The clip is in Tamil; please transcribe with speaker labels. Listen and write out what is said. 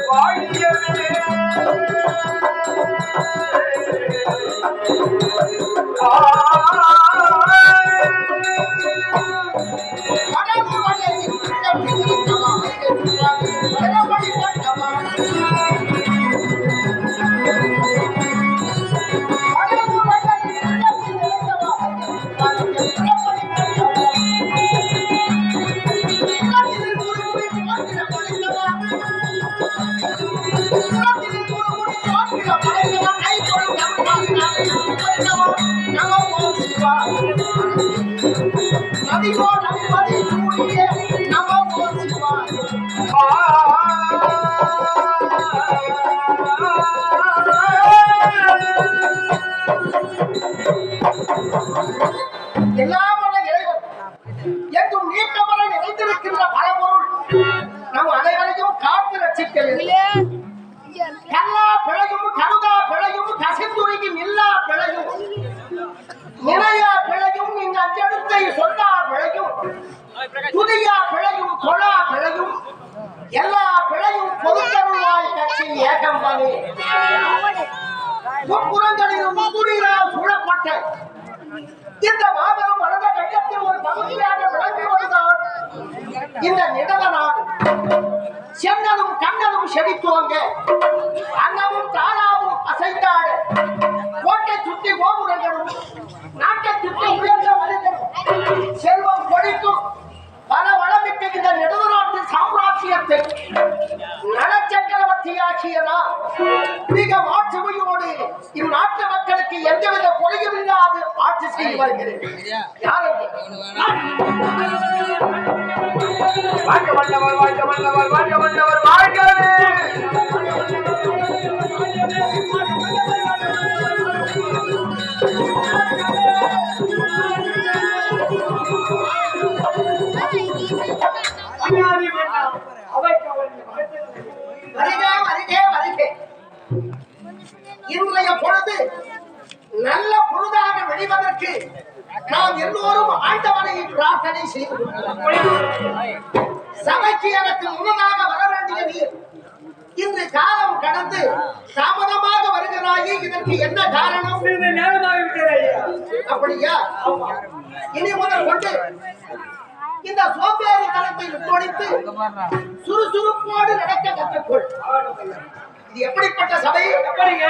Speaker 1: நமச்சிவாய வாழியவே
Speaker 2: எல்லாம் வல்ல இறைவன் எங்கும் நீக்கமர நிறைந்திருக்கின்ற பரம்பொருள் அஞ்செடுத்தை பிழையும் துதியா பிழையும் கொலா பிழையும் எல்லா பிழையும் பொதுத்தருவாய் கட்சி ஏகம்பனே முப்புறங்களிலும் முதுநீரால் சூழப்பட்ட இந்த மாபெரும் வளர்ந்த கட்டத்தில் ஒரு பகுதியாக விளங்கி வருகிறார். இந்த நிடல நாடு சென்னலும் கண்ணலும் செழித்துவங்க. மிக மாற்றுமையோடு இந்நாட்டு மக்களுக்கு எந்தவித குறையும் இல்லாது ஆட்சி செய்து வருகிறேன்.
Speaker 1: வாழ்க வல்லவர் வாழ்க வல்லவர் வாழ்க வல்லவர் வாழ்கவே!
Speaker 2: இன்றைய பொழுது நல்ல பொழுதாக வெளிவதற்கு நாம் எல்லோரும் ஆண்டவனை பிரார்த்தனை செய்து. சபைக்கு எனக்கு முன்னதாக வர வேண்டிய நீர் இன்று காலம் கடந்து தாமதமாக வருகிறாயே இதற்கு என்ன காரணம்? அப்படியா? இனி முதல் கொண்டு இந்த சோம்பேறி தனத்தை விட்டொழித்து சுறுசுறுப்போடு நடக்க கற்றுக்கொள். இது எப்படிப்பட்ட சபை?